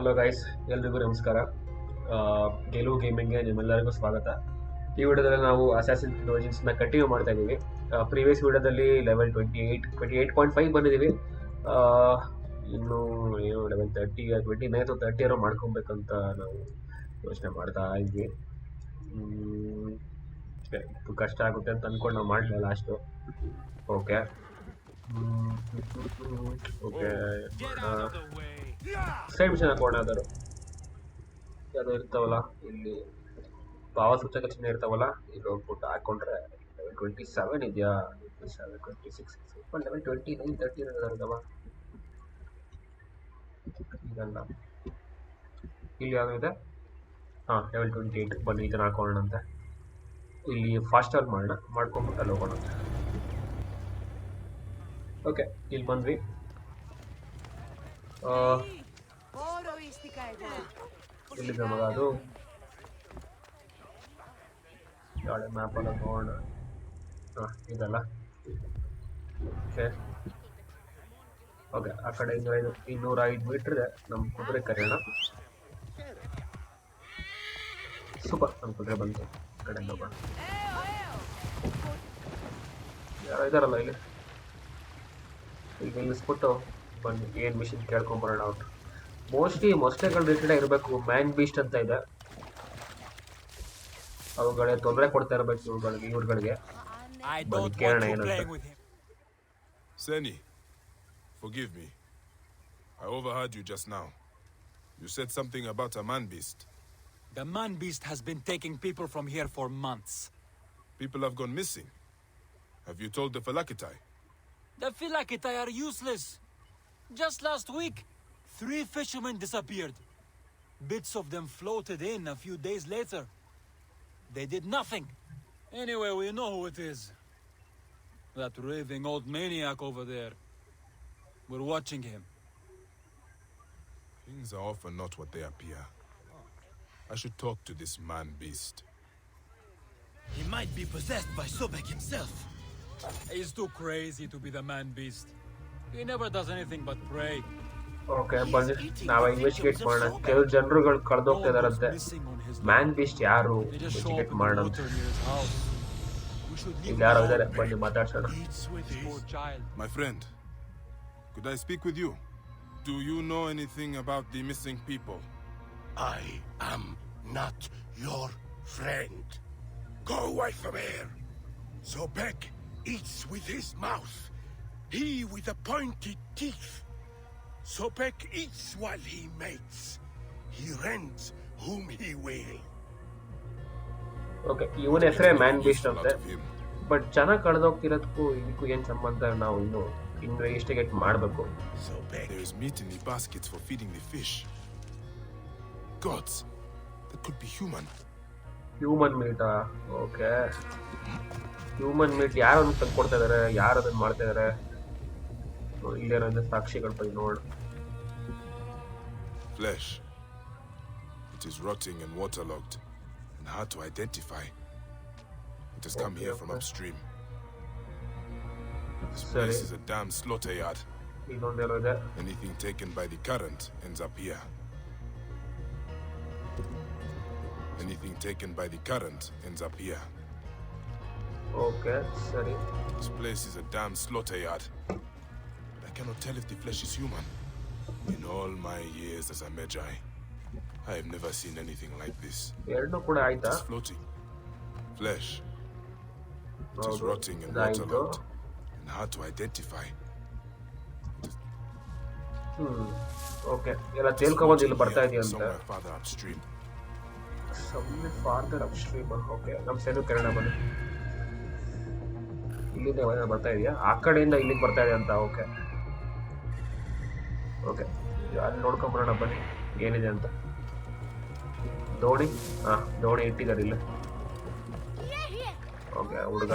Hello guys ಎಲ್ರಿಗೂ ನಮಸ್ಕಾರ. ಗೆಲುವು ಗೇಮಿಂಗ್ಗೆ ನಿಮ್ಮೆಲ್ಲರಿಗೂ ಸ್ವಾಗತ. ಈ ವಿಡಿಯೋದಲ್ಲಿ ನಾವು ಅಸಾಸಿನ್ನ ಕಂಟಿನ್ಯೂ ಮಾಡ್ತಾ ಇದ್ದೀವಿ. ಪ್ರೀವಿಯಸ್ ವಿಡಿಯೋದಲ್ಲಿ level twenty eight twenty eight point five ಬಂದಿದ್ದೀವಿ ಇನ್ನು ಏನು level thirty twenty nine thirty ಏನೋ ಮಾಡ್ಕೊಬೇಕಂತ ನಾವು ಯೋಚನೆ ಮಾಡ್ತಾ ಇದ್ವಿ ಕಷ್ಟ ಆಗುತ್ತೆ ಅಂತ ಅಂದ್ಕೊಂಡು ನಾವು ಮಾಡಲಿಲ್ಲ last okay okay side mission ಹಾಕೋಣ ಯಾವ್ದಾರು ಯಾವ್ದು ಇರ್ತಾವಲ್ಲ ಇಲ್ಲಿ ಭಾವ ಸೂಚಕ ಚಿಹ್ನೆ ಇರ್ತಾವಲ್ಲ ಇಲ್ಲಿ ಹೋಗ್ಬಿಟ್ಟು ಹಾಕೊಂಡ್ರೆ ಲೆವೆಲ್ ಟ್ವೆಂಟಿ ಸೆವೆನ್ ಇದೆಯಾ? Twenty seven twenty six level twenty nine thirty ಇರೋದವ ಇದಲ್ಲ ಇಲ್ಲಿ ಯಾವ್ದು ಇದೆ? ಹಾಂ ಲೆವೆಲ್ ಟ್ವೆಂಟಿ ಏಯ್ಟ್ ಬನ್ನಿ ಇದನ್ನ ಹಾಕೋಣಂತೆ ಇಲ್ಲಿ ಫಾಸ್ಟಾಗಿ ಮಾಡೋಣ ಮಾಡ್ಕೊಂಬಿಟ್ಟು ಅಲ್ಲಿ ಹೋಗೋಣ ಓಕೆ ಇಲ್ಲಿ ಬಂದ್ವಿ ಎಲ್ಲಿದೆ ಮಗ ಅದು? ಯಾಳೆ ಮ್ಯಾಪಲ್ಲ ನೋಡೋಣ. ಹಾಂ, ಇದಲ್ಲ. ಓಕೆ ಓಕೆ ಆ ಕಡೆ ಇನ್ನೂರ ಐದು ಇನ್ನೂರ ಐದು ಮೀಟ್ರ್ ಇದೆ. ನಮ್ಮ ಕುದುರೆ ಕರೆಯೋಣ. ಸೂಪರ್ ನಮ್ಮ ಕುದುರೆ ಬಂತು. ಕಡೆ ಹೋಗೋಣ. ಯಾರು ಇದಾರಲ್ಲ ಇಲ್ಲಿ? ಈಗ ನಿಲ್ಲಿಸ್ಬಿಟ್ಟು ಬನ್ನಿ ಏನು ಮಿಷಿನ್ ಕೇಳ್ಕೊಂಬರೋಣ ಅವ್ರು ಮೋಸ್ಟ್ಲಿ ಮೊಸಳೆಗಳು ರಿಲೇಟೆಡ್ ಇರಬೇಕು ಮ್ಯಾನ್ ಬೀಸ್ಟ್ ಅಂತ ಇದೆ ಅವುಗಳಿಗೆ ತೊಂದರೆ ಕೊಡ್ತಾ ಇರಬೇಕು ಇವುಗಳಿಗೆ ಇವ್ರುಗಳಿಗೆ with him. Seni, forgive me. I overheard you just now. You said something about a man beast. The man beast has been taking people from here for months. People have gone missing. Have you told the Falakitai? The Philakitai are useless. Just last week, three fishermen disappeared. Bits of them floated in a few days later. They did nothing. Anyway, we know who it is. That raving old maniac over there. We're watching him. Things are often not what they appear. I should talk to this man beast. He might be possessed by Sobek himself. He's too crazy to be the man beast. He never does anything but pray. Okay ಬನ್ನಿ ನಾವು investigate ಮಾಡೋಣ ಕೆಲವು ಜನರುಗಳು ಕಳೆದೋಗ್ತಾ No one ಇದಾರಂತೆ was missing on his man beast ಯಾರು They just show up investigate in the ಮಾಡೋಣ water near his house. We should leave ಇಲ್ಲಿ ಯಾರೋ ಇದ್ದಾರೆ ಬನ್ನಿ ಮಾತಾಡ್ಸೋಣ Eats with this poor his. child. My friend, could I speak with you? Do you know anything about the missing people? I am not your friend. Go away from here. Sobek eats with his mouth. He with the pointed teeth. Sobek eats while he mates. He rends whom he will. Okay ಇವನ ಹೆಸರೇ man beast Useful ಅಂತೆ out of him. But ಜನ ಕಳೆದೋಗ್ತಿರೋದಕ್ಕೂ ಇದಕ್ಕೂ ಏನು ಸಂಬಂಧ ನಾವು ಇನ್ನು investigate ಮಾಡಬೇಕು Sobek There is meat in the baskets for feeding the fish. Gods, that could be human. Human ಮೀಟಾ okay human meat ಯಾರು ಅದನ್ನ ತಂದು ಕೊಡ್ತಾ ಇದಾರೆ ಯಾರು ಅದನ್ನ ಮಾಡ್ತಾ ಇದಾರೆ ಇಲ್ಲೇನಂದ್ರೆ ಸಾಕ್ಷಿಗಳ ಬಗ್ಗೆ ನೋಡ Flesh. It is rotting and waterlogged, and hard to identify. It has come Okay, here from okay. upstream. This Sorry. place is a damn slaughter yard. ಇನ್ನೊಂದೇನೋ ಇದೆ Anything taken by the current ends up here. Anything taken by the current ends up here. Okay ಸರಿ This place is a damn slaughter yard. But I cannot tell if the flesh is human. In all my years as a Magi, I have never seen anything like this. ಎರಡನ್ನೂ ಕೂಡ It ಆಯ್ತಾ is floating. Flesh. It is ಹೌದು rotting and ಇದಾಯ್ತು waterlogged and hard to identify. Hmm okay ಎಲ್ಲ ತೇಲ್ಕೊಂಬಂದು ಇಲ್ಲಿ ಬರ್ತಾ ಇದೆಯಂತೆ somewhere farther upstream. ಸಮ್ನೆ further up stream okay ನಮ್ಮ ಸೈಡು ಕನ್ನಡ ಬನ್ನಿ ಇಲ್ಲಿಂದ ವೈರ್ ಬರ್ತಾ ಇದೆಯಾ? ಆ ಕಡೆಯಿಂದ ಇಲ್ಲಿಗೆ ಬರ್ತಾ ಇದೆ ಅಂತ ಓಕೆ ಓಕೆ ಅಲ್ಲಿ ನೋಡ್ಕೊಂಬರೋಣ ಬನ್ನಿ. ಏನಿದೆ ಅಂತ. ದೋಣಿ? ಹಾ, ದೋಣಿ ಇಟ್ಟಿದ್ದಾರೆ ಇಲ್ಲ ಓಕೆ ಹುಡುಗ.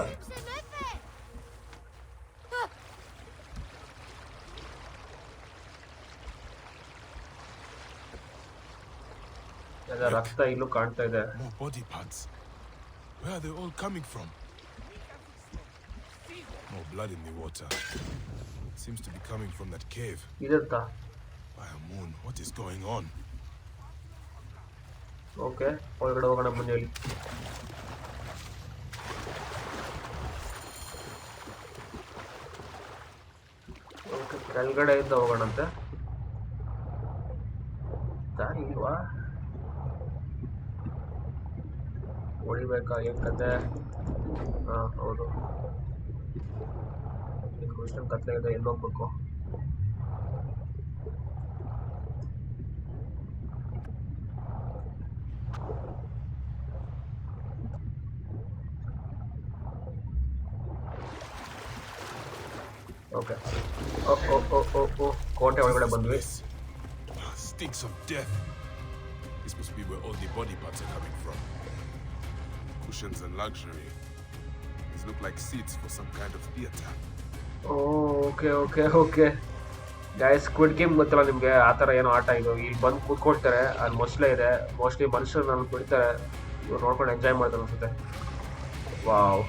ರಕ್ತ ಇಲ್ಲೂ ಕಾಣ್ತಾ ಇದೆ. More blood in the water. Seems to be coming from that cave. By a moon, what is going on? Okay ಒಳಗಡೆ ಹೋಗೋಣ ಬನ್ನಿ ಹೇಳಿ ಓಕೆ ಕೆಳಗಡೆಯಿಂದ ಹೋಗೋಣಂತೆ ದಾರಿ ಇಲ್ವಾ ಹೊಡಿಬೇಕಾ ಏನ್ ಕತೆ ಹಾ ಹೌದು ಇಷ್ಟೊಂದು ಕತ್ಲೆ ಇದೆ ಎಲ್ಲಿ ಹೋಗ್ಬೇಕು ಓಕೆ ಓ ಓ ಓ ಓ ಓ ಕೋಟೆ ಒಳಗಡೆ ಬಂದ್ವಿ This stinks of death. This must be where all the body parts are coming from. Cushions and luxury. These look like seats for some kind of theater. Okay okay okay. Guys squid game ಗೊತ್ತಲ್ಲ ನಿಮಗೆ ಆ ಥರ ಏನೋ ಆಟ ಇದು. ಇಲ್ಲಿ ಬಂದು ಕೂತ್ಕೊಳ್ತಾರೆ ಅಲ್ಲಿ ಮೊಸಳೆ ಇದೆ. ಮೋಸ್ಟ್ಲಿ ಮನುಷ್ಯರು ನಾನು ಕುಡಿತಾರೆ. ಇವ್ರು ನೋಡ್ಕೊಂಡು ಎಂಜಾಯ್ ಮಾಡ್ತಾರೆ ಅನ್ಸುತ್ತೆ. ವಾವ್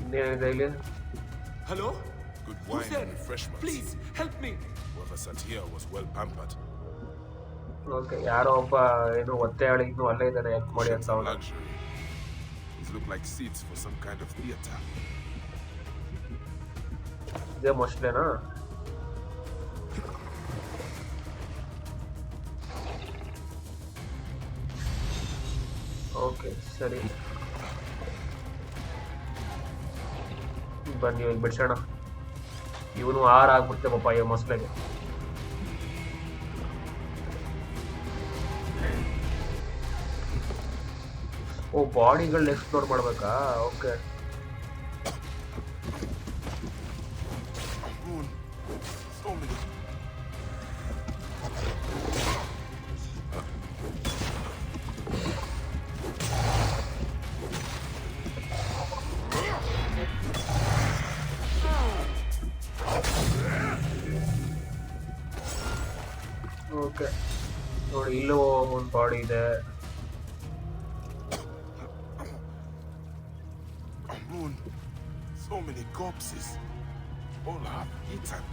ಇನ್ನೇನಿದೆ ಇಲ್ಲಿ? Hello good Who's and me. Whoever sat here was well pampered. Okay ಯಾರೋ ಒಬ್ಬ ಏನು ಒತ್ತೆ ಹೇಳಿ ಇನ್ನೂ ಅಲ್ಲೇ ಇದ್ದಾರೆ ಹೆಲ್ಪ್ ಮಾಡಿ ಅಂತ. These look like seats for some kind of theater. ಇದೇ ಮೊಸಳೆನಾ ಓಕೆ ಸರಿ ಬನ್ನಿ ಇವಾಗ ಬಿಡ್ಸೋಣ ಇವನು ಆರು ಆಗ್ಬಿಡ್ತೆ ಪಾಪ ಈ ಮೊಸಳೆಗೆ ಓ ಬಾಡಿಗಳನ್ನ ಎಕ್ಸ್ಪ್ಲೋರ್ ಮಾಡ್ಬೇಕಾ okay Moon. So many. Okay ನೋಡಿ ಇಲ್ಲೂ ಒಂದು ಬಾಡಿ ಇದೆ corpses. All half eaten.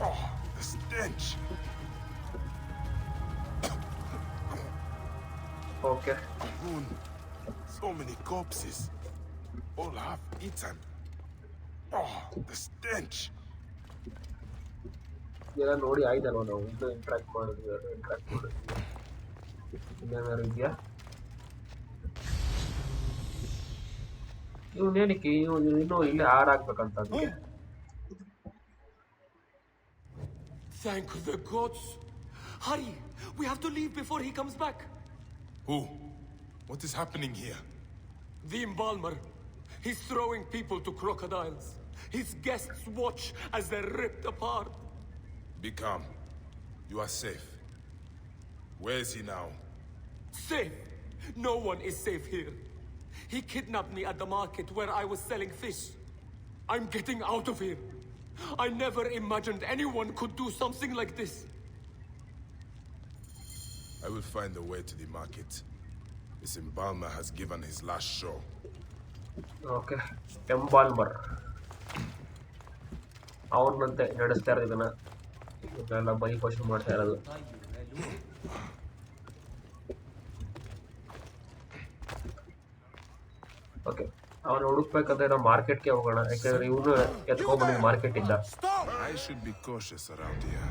Oh, the stench. Okay Moon. So many corpses. All half eaten. Oh, the stench. ಇದೆಲ್ಲ ನೋಡಿ ಆಯ್ತಲ್ವ ನಾವು ಇನ್ನೂ ಇಂಟ್ರಾಕ್ಟ್ ಮಾಡಿದ್ವಿ ಇಂಟ್ರಾಕ್ಟ್ ಮಾಡಿದ್ವಿ ಇನ್ನೇನಾದ್ರು ಇದೆಯಾ ಇವನೇನಕ್ಕೆ ಇವನು ಇನ್ನೂ ಇಲ್ಲೇ ಹಾರಾಗ್ಬೇಕಂತ ಅದಕ್ಕೆ Thank the gods. Hurry! We have to leave before he comes back. Who? What is happening here? The embalmer. He's throwing people to crocodiles. His guests watch as they're ripped apart. Be calm. You are safe. Where is he now? Safe. No one is safe here. He kidnapped me at the market where I was selling fish. I'm getting out of here. I never imagined anyone could do something like this. I will find a way to the market. This embalmer has given his last show. Okay embalmer ಅವ್ರನ್ನಂತೆ ನಡೆಸ್ತಾ ಇರೋದು ಇದನ್ನ ಇವನ್ನೆಲ್ಲ by question ಮಾಡ್ತಾ ಇರೋದು okay ಅವನು ಹುಡುಕ್ಬೇಕಂದ್ರೆ ನಾವು ಮಾರ್ಕೆಟ್ಗೆ ಹೋಗೋಣ ಯಾಕಂದ್ರೆ ಇವನು ಎತ್ಕೊಂಡ್ಬಂದಿದ್ದು ಮಾರ್ಕೆಟ್ ಇಂದ I should be cautious around here.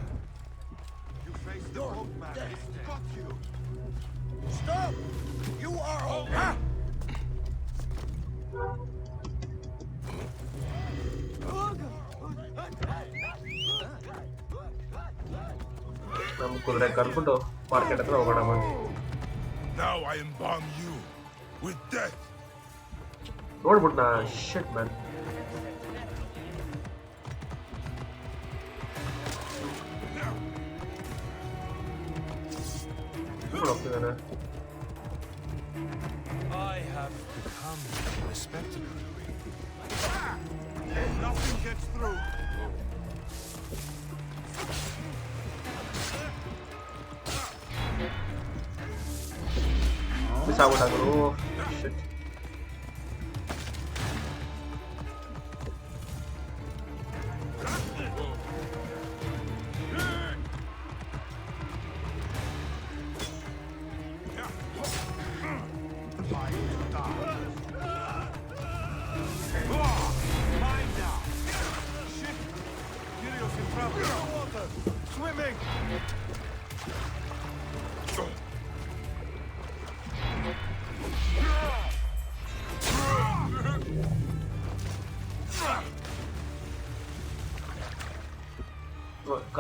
Stop! You are all. Ah! ನಮ್ಮ ಕುದುರೆ ಕರ್ಬಿಟ್ಟು ಮಾರ್ಕೆಟ್ ಹತ್ರ ಹೋಗೋಣ ಬನ್ನಿ Now I embalm you with death. ನೋಡ್ಬಿಟ್ನಾ shit man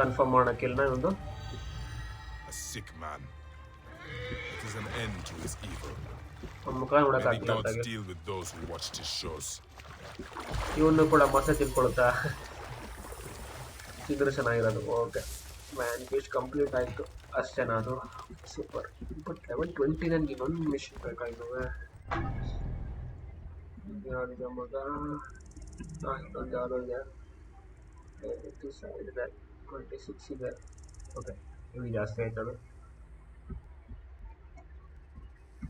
Confirm ಮಾಡೋಕ್ಕಿಲ್ಲ ಒಂದು. ಸಿಕ್ sick man. It is an end to his evil. ಅವ್ನ ಮುಖ May the ನೋಡೋಕ್ಕಾಗ್ತಿಲ್ಲ gods ಅಂತಾಗೆ. deal with those who watched his shows. ಇವನು ಕೂಡ ಮಸೆ ತಿಳ್ಕೊಳುತ್ತಾ? ಇದ್ರೆ ಚೆನ್ನಾಗಿರೋದು. ಓಕೆ ಮ್ಯಾನ್ ಪೇಜ್ ಕಂಪ್ಲೀಟ್ ಆಯಿತು. ಅಷ್ಟೇನಾ ಅದು ಸೂಪರ್ ಬಟ್ ಲೆವೆಲ್ ಟ್ವೆಂಟಿ ನನಗೆ ಇನ್ನೊಂದು ಮಿಷನ್ ಬೇಕಾಯಿತು ಯಾವ್ದಿದೆ ಮಗ? ಇನ್ನೊಂದು ಯಾವುದೋ ಇದೆ. ಸೆವೆನ್ ಇದೆ. ಟ್ವೆಂಟಿ ಸಿಕ್ಸ್ ಇದೆ ಓಕೆ ಇವು ಜಾಸ್ತಿ ಆಯ್ತದು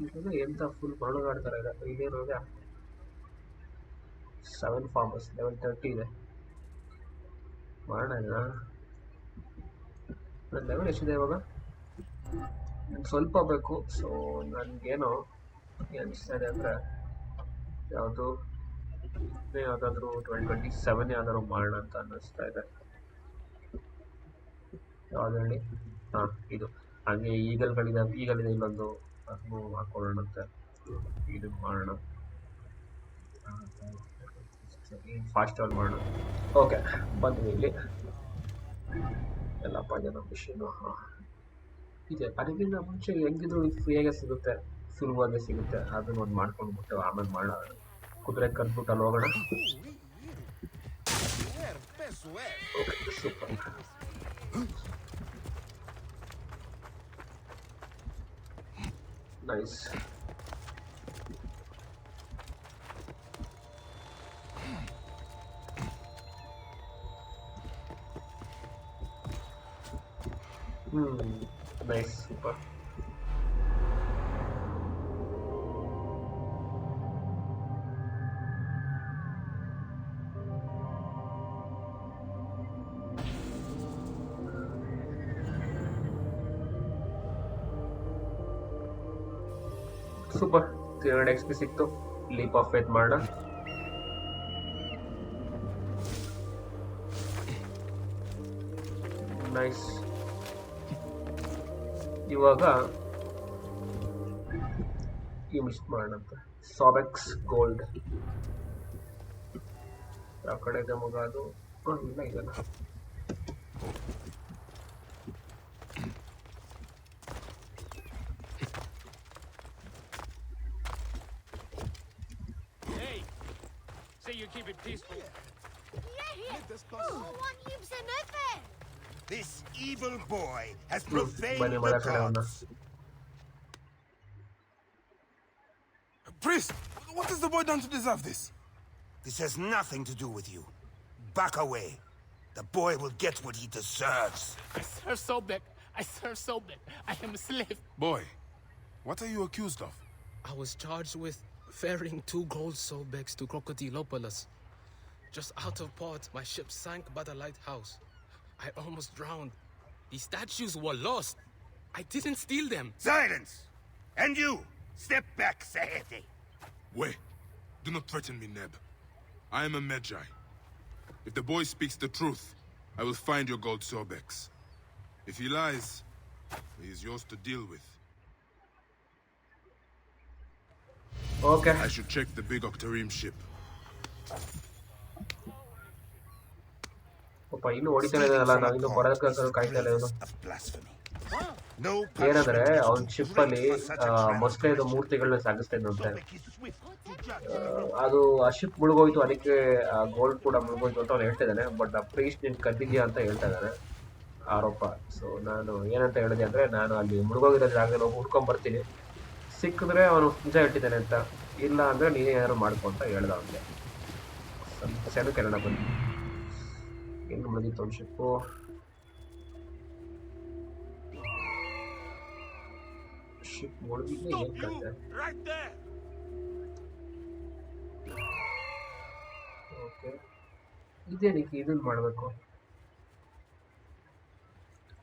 ಇದು ಎಂತ ಫುಲ್ ಮರಳುಗಾಡ್ತಾರೆ ಇದೆ. ರೋಗ ಸೆವೆನ್ ಫಾರ್ಮರ್ಸ್ ಲೆವೆನ್ ತರ್ಟಿ ಇದೆ. ಮಾಡೋಣ ನನ್ನ ಲೆವೆಲ್ ಎಷ್ಟಿದೆ ಇವಾಗ? ನಂಗೆ ಸ್ವಲ್ಪ ಬೇಕು. ಸೊ ನನಗೇನೋ ಅನಿಸ್ತಾ ಅಂದರೆ ಯಾವುದು ಯಾವುದಾದ್ರೂ ಟ್ವೆಂಟಿ ಟ್ವೆಂಟಿ ಸೆವೆನ್ ಯಾವ್ದಾದ್ರು ಮಾಡೋಣ ಅಂತ ಅನ್ನಿಸ್ತಾ ಇದೆ. ಯಾವ್ದು ಹೇಳಿ ಹಾಂ ಇದು. ಹಾಗೆ ಈಗಲ್ಗಳಿದೆ ಈಗಲಿದೆ ಇನ್ನೊಂದು ಅದನ್ನು ಹಾಕೊಳ್ಳೋಣ ಅಂತ ಇದು ಮಾಡೋಣ. ಫಾಸ್ಟ್ ಆಲ್ ಮಾಡೋಣ. ಓಕೆ ಬಂದ್ವಿ ಇಲ್ಲಿ. ಎಲ್ಲಪ್ಪ ಜನ ಮಿಷಿನು ಹಾಂ. ಇದೆ. ಅದಕ್ಕಿಂತ ಮುಂಚೆ ಹೆಂಗಿದ್ರು ಹೇಗೆ ಸಿಗುತ್ತೆ? ಸುಲಭವಾಗಿ ಸಿಗುತ್ತೆ. ಅದನ್ನ ಒಂದು ಮಾಡ್ಕೊಂಡು ಬಿಟ್ಟು ಆಮೇಲೆ ಮಾಡೋಣ. ಕುದುರೆ ಕರ್ಬಿಟ್ಟು ಅಲ್ಲಿ ಹೋಗೋಣ. Okay super nice Hmm, nice, super. Three hundred X P ಸಿಕ್ತು. ಲೀಪ್ ಆಫ್ ಫೇತ್ ಮಾಡೋಣ. ನೈಸ್ ಇವಾಗ ಈ ಮಿಸ್ ಮಾಡೋಣಂತೆ. ಸಾಬೆಕ್ಸ್ ಗೋಲ್ಡ್ ಆ ಕಡೆ ಮಗ ಅದು? ಇಲ್ಲ. boy has profaned the gods. Priest, what has the boy done to deserve this? This has nothing to do with you. Back away. The boy will get what he deserves. I serve Sobek. I serve Sobek. I am a slave. Boy, what are you accused of? I was charged with ferrying two gold Sobeks to Crocodilopolis. Just out of port, my ship sank by the lighthouse. I almost drowned. The statues were lost. I didn't steal them. Silence! And you! Step back, Saeti. Wait, do not threaten me, Neb. I am a Magi. If the boy speaks the truth, I will find your gold Sorbex. If he lies, he is yours to deal with. Okay. I should check the big Octarim ship. ಪಾಪ ಇನ್ನು ಹೊಡಿತಾನೆ ಇದ್ದಾನಲ್ಲ ನಾವು ಇನ್ನು ಬರೋದಕ್ಕೆ ಕಾಯ್ತಾ ಇಲ್ಲ ಇವನು. ಏನಂದ್ರೆ ಅವ್ನ ಶಿಪ್ ಅಲ್ಲಿ. ಮೊಸಳೆದು ಮೂರ್ತಿಗಳನ್ನ ಸಾಗಿಸ್ತಾ ಇದ್ದಂತೆ. ಆ, ಅದು ಆ ಶಿಪ್ ಮುಳುಗೋಯ್ತು ಅದಕ್ಕೆ ಗೋಲ್ಡ್ ಕೂಡ ಮುಳುಗೋಯ್ತು ಅಂತ ಅವ್ನು ಹೇಳ್ತಿದ್ದಾನೆ ಬಟ್ ಆ ಪ್ರೀಸ್ಟ್ ನೀನು ಕದ್ದಿದ್ಯಾ ಅಂತ ಹೇಳ್ತಾ ಇದ್ದಾನೆ ಆರೋಪ. ಸೊ ನಾನು ಏನಂತ ಹೇಳಿದೆ ಅಂದ್ರೆ ನಾನು ಅಲ್ಲಿ ಮುಳುಗೋಗಿರೋ ಜಾಗದಲ್ಲಿ ಹೋಗಿ ಹುಡ್ಕೊಂಡ್ ಬರ್ತೀನಿ ಸಿಕ್ಕಿದ್ರೆ ಅವನು ನಿಜ ಇಟ್ಟಿದ್ದಾನೆ ಅಂತ. ಇಲ್ಲ ಅಂದ್ರೆ ನೀನೇ ಏನಾದ್ರು ಮಾಡ್ಕೊಂತ ಹೇಳ್ದ ಅವನಿಗೆ. ಸಮಸ್ಯೆನೂ ಕೆರಣ ಬನ್ನಿ. ಮುಳುಗಿತ್ತು ಅವ್ನ ship ship Right there! Okay ಇದೇನಕ್ಕೆ ಇದನ್ನ ಮಾಡಬೇಕು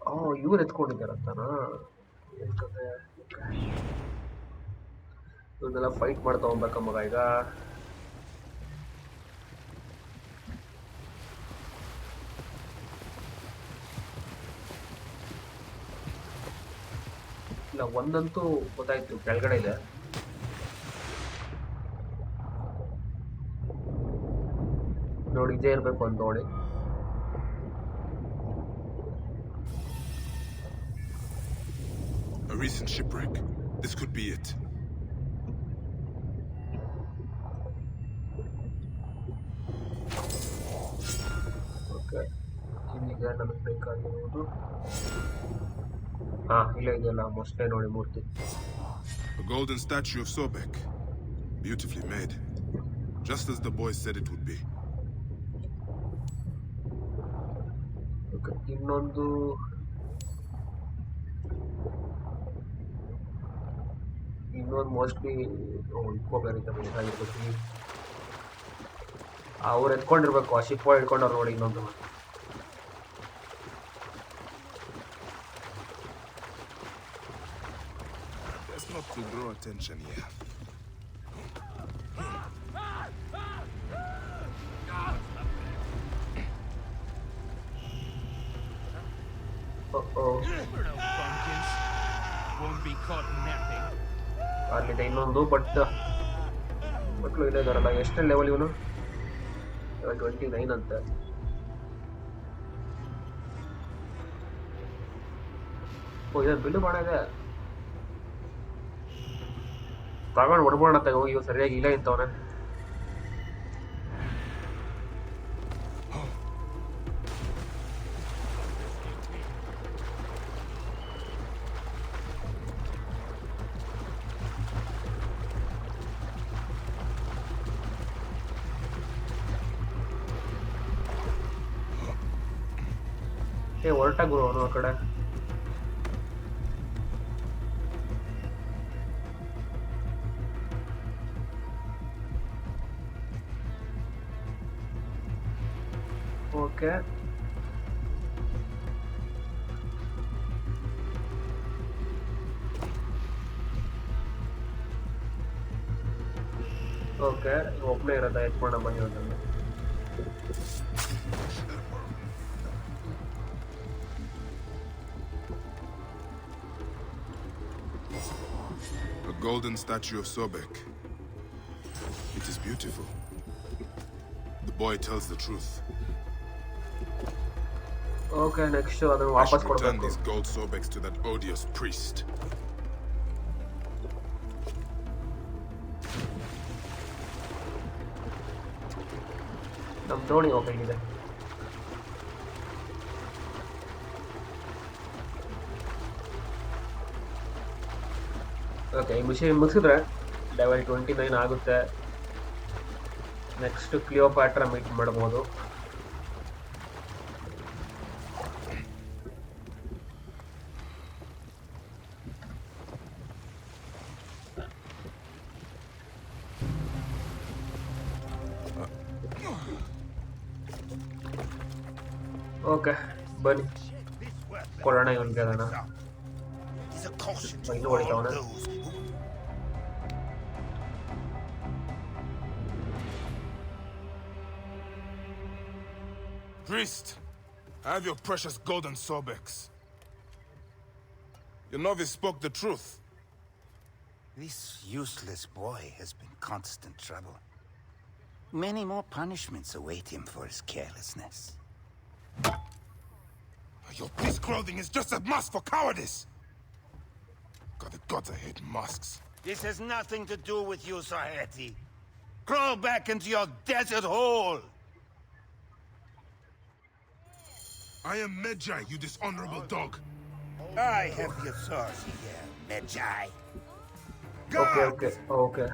ಓ ಇವ್ರು ಎತ್ಕೊಂಡಿದ್ದಾರಂತನಾ ಇವನ್ನೆಲ್ಲ ಫೈಟ್ ಮಾಡ್ತಾ ಹೋಗ್ಬೇಕ ಮಗ ಈಗ ಒಂದಂತೂ ಗೊತ್ತಾಯ್ತು ಕೆಳಗಡೆ ಇದೆ ನೋಡಿ ಇದೇ ಇರಬೇಕು ಅಂತ ನೋಡಿ A recent shipwreck. This could be it. Okay. ಈಗ ನಮಗೆ ಬೇಕಾಗಿರುವುದು ಹಾಂ ಇಲ್ಲೇ ಇದೆಯಲ್ಲ ಮೋಸ್ಟ್ಲಿ ನೋಡಿ ಮೂರ್ತಿ A golden statue of Sobek. Beautifully made. Just as the boys said it would be. Okay ಇನ್ನೊಂದು ಇನ್ನೊಂದು ಮೋಸ್ಟ್ಲಿ ಇಕೋ ಬೇರೆ ಬೇಕಾಗಿರ್ಬೇಕು ಅವ್ರು ಎತ್ಕೊಂಡಿರ್ಬೇಕು ಆ ಶಿಪ್ ಹಿಡ್ಕೊಂಡವ್ರು ನೋಡಿ ಇನ್ನೊಂದು to draw attention here. ಅಲ್ಲಿದೆ ಇನ್ನೊಂದು ಬಟ್ ಮಕ್ಕಳು ಇಲ್ಲೇ ಇದಾರಲ್ಲ ಎಷ್ಟನೇ ಲೆವೆಲ್ ಇವನು ಟ್ವೆಂಟಿ ನೈನ್ ಅಂತೆ ಓ ಇದು ಬಿಲ್ಲು ಬಾಣ ಇದೆ ತಗೊಂಡು ಹೊಡ್ಬೋಣ ತಗೋ ಇವ್ ಸರಿಯಾಗಿ ಇಲ್ಲ ಇಂತವನೆ ಏ ಹೊರಟ ಗುರು ಅವನು ಆ ಕಡೆ Okay. Okay, open it இருக்கேன் ஓகே ஒப்பனை இறந்தா எக்ஸ்போர்ட் பண்ணி வந்துருங்க A golden statue of Sobek. It is beautiful. The boy tells the truth. Okay next ಅದನ್ನು ವಾಪಸ್ ಕೊಡಬೇಕು. these gold Sobeks to that odious priest. ನಮ್ಮ ದೋಣಿ ಹೋಗಿದೆ ಓಕೆ ಈ ಮಿಷನ್ ಮುಗಿಸಿದ್ರೆ ಲೆವೆಲ್ ಟ್ವೆಂಟಿ ನೈನ್ ಆಗುತ್ತೆ. ನೆಕ್ಸ್ಟ್ ಕ್ಲಿಯೋ ಪ್ಯಾಟ್ರ ಮೀಟ್ ಮಾಡ್ಬೋದು. ಓಕೆ ಬನ್ನಿ ಕೊಡೋಣ ಇವನ್ಗೆ ಅದನ್ನ It's a caution to Wait, no, all wait, Donna. those who Priest, I have your precious golden Sobeks. Your novice spoke the truth. This useless boy has been constant trouble. Many more punishments await him for his carelessness. Your peace clothing is just a mask for cowardice. God, the gods, I hate masks. This has nothing to do with you, Saheti. Crawl back into your desert hole! I am Medjay, you dishonorable dog. I have your authority here, Medjai. Okay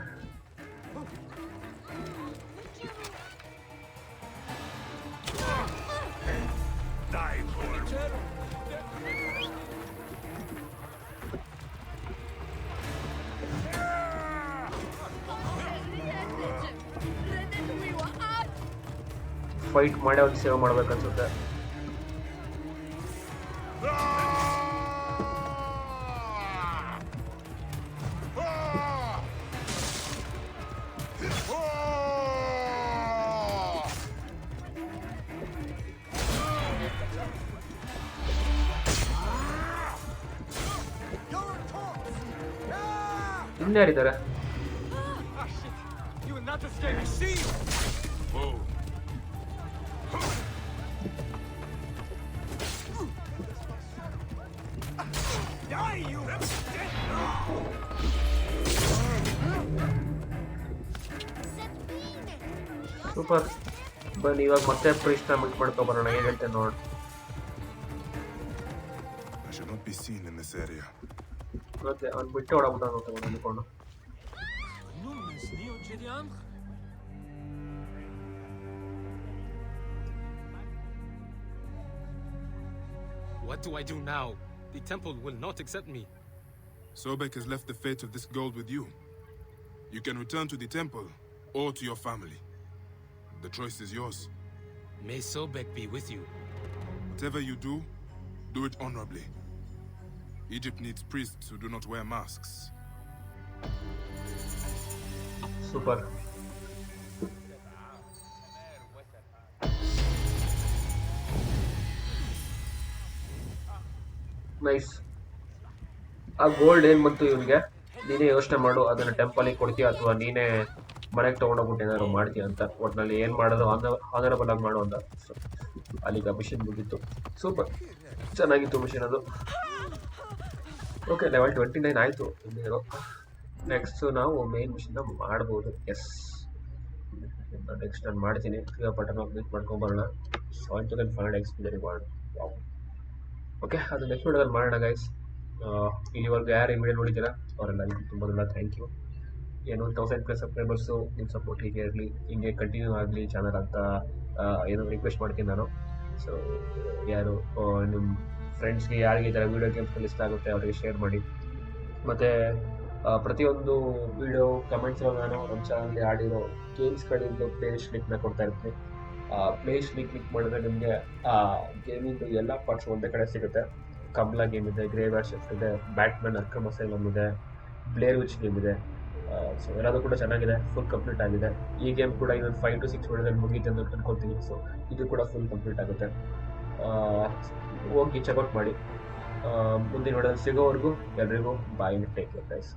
okay okay fight ಮಾಡಿ ಅವ್ನು save ಮಾಡ್ಬೇಕು 분열이 더라 super ಬನ್ನಿ ಇವಾಗ ಮತ್ತೆ ಪ್ರೀಸ್ನ ಮಿಟ್ ಮಾಡ್ಕೊಬರೋಣ ಏನಂತೆ ನೋಡಿ I should not be seen in this area. ಮತ್ತೆ ಅವ್ನು ಬಿಟ್ಟು ಹೊಡಬಿಟ್ಟ ಅಂತ ಅಂದ್ಕೊಂಡು Nu, men sneo Gideon. What do I do now? The temple will not accept me. Sobek has left the fate of this gold with you. You can return to the temple or to your family. The choice is yours. May Sobek be with you. Whatever you do, do it honorably. Egypt needs priests who do not wear masks. Super nice ಆ gold ಏನ್ ಬಂತು ಇವನಿಗೆ ನೀನೇ ಯೋಚನೆ ಮಾಡು ಅದನ್ನ ಟೆಂಪಲಿಗೆ ಕೊಡ್ತೀಯ ಅಥವಾ ನೀನೇ ಮನೆಗೆ ತಗೊಂಡೋಗ್ಬಿಟ್ಟು ಏನಾದ್ರು ಮಾಡ್ತೀಯ ಅಂತ. ಒಟ್ನಲ್ಲಿ ಏನ್ ಮಾಡೋದು ಆನರಬಲ್ ಆಗಿ ಮಾಡು ಅಂತ. ಅಲ್ಲಿಗೆ ಮಿಷಿನ್ ಮುಗೀತು. ಸೂಪರ್ ಚೆನ್ನಾಗಿತ್ತು ಮಿಷಿನ್ ಅದು. ಓಕೆ ಲೆವೆಲ್ ಟ್ವೆಂಟಿ ನೈನ್ ಆಯಿತು ನೆಕ್ಸ್ಟ್ ನಾವು ಮೇನ್ ಮಿಷನ್ನ ಮಾಡ್ಬೋದು. ಎಸ್ ನೆಕ್ಸ್ಟ್ ನಾನು ಮಾಡ್ತೀನಿ. ಪಟನ್ ಕ್ಲಿಕ್ ಮಾಡ್ಕೊಂಬರೋಣ ತೌಸಂಡ್ ಫೈವ್ ಹಂಡ್ರೆಡ್ ಎಕ್ಸ್ಪೀರಿಯನ್ ಮಾಡಿ. ಓಕೆ ಅದು ನೆಕ್ಸ್ಟ್ ವಿಡಿಯೋದಲ್ಲಿ ಮಾಡೋಣ ಗೈಸ್ ಇಲ್ಲಿವರೆಗೂ ಯಾರು ಈ ವಿಡಿಯೋ ನೋಡಿದ್ದೀರಾ? ಅವರೆಲ್ಲ ತುಂಬ ತುಂಬ ಥ್ಯಾಂಕ್ ಯು ಏನು ತೌಸಂಡ್ ಪ್ಲಸ್ ಸಬ್ಸ್ಕ್ರೈಬರ್ಸು ನಿಮ್ಮ ಸಪೋರ್ಟ್ ಹೀಗೆ ಇರಲಿ, ಹಿಂಗೆ ಕಂಟಿನ್ಯೂ ಆಗಲಿ ಚಾನಲ್ ಅಂತ ಏನೋ ರಿಕ್ವೆಸ್ಟ್ ಮಾಡ್ತೀನಿ ನಾನು. ಸೊ ಯಾರು ನಿಮ್ಮ ಫ್ರೆಂಡ್ಸ್ಗೆ ಯಾರಿಗೆ ಈ ಥರ ವೀಡಿಯೋ ಗೇಮ್ಸ್ಗಳು ಇಷ್ಟ ಆಗುತ್ತೆ ಅವರಿಗೆ ಶೇರ್ ಮಾಡಿ. ಮತ್ತು ಪ್ರತಿಯೊಂದು ವೀಡಿಯೋ ಕಮೆಂಟ್ಸ್ ನಾನು ನಮ್ಮ ಚಾನಲ್ಲಿ ಆಡಿರೋ ಗೇಮ್ಸ್ಗಳಿಂದ ಪ್ಲೇ ಲಿಂಕ್ನ ಕೊಡ್ತಾ ಇರ್ತೀನಿ. ಪ್ಲೇ ಲಿಂಕ್ ಕ್ಲಿಕ್ ಮಾಡಿದ್ರೆ ನಿಮಗೆ, ಆ ಗೇಮಿಂದು ಎಲ್ಲ ಪಾರ್ಟ್ಸ್ ಒಂದೇ ಕಡೆ ಸಿಗುತ್ತೆ. ಕಮ್ಲಾ ಗೇಮ್ ಇದೆ ಗ್ರೇ ಶಿಫ್ಟ್ ಇದೆ ಬ್ಯಾಟ್ಮನ್ ಅಕ್ರಮ ಸೈಲಮ್ ಇದೆ ಬ್ಲೇರ್ ವಿಚ್ ಗೇಮ್ ಇದೆ. ಸೊ ಎಲ್ಲದೂ ಕೂಡ ಚೆನ್ನಾಗಿದೆ ಫುಲ್ ಕಂಪ್ಲೀಟ್ ಆಗಿದೆ. ಈ ಗೇಮ್ ಕೂಡ ಇನ್ನೊಂದು ಫೈವ್ ಟು ಸಿಕ್ಸ್ ವಿಡಿಯೋದಲ್ಲಿ ಮುಗೀತು ಅಂತ ಅನ್ಕೊತೀನಿ ಸೊ ಇದು ಕೂಡ ಫುಲ್ ಕಂಪ್ಲೀಟ್ ಆಗುತ್ತೆ. ಹೋಗಿ ಚೆಕ್ಔಟ್ ಮಾಡಿ. ಮುಂದಿನ ವಿಡಿಯೋದಲ್ಲಿ ಸಿಗೋವರೆಗೂ ಎಲ್ರಿಗೂ ಬಾಯ್ ಟೇಕ್ ಕೇರ್ ಗೈಸ್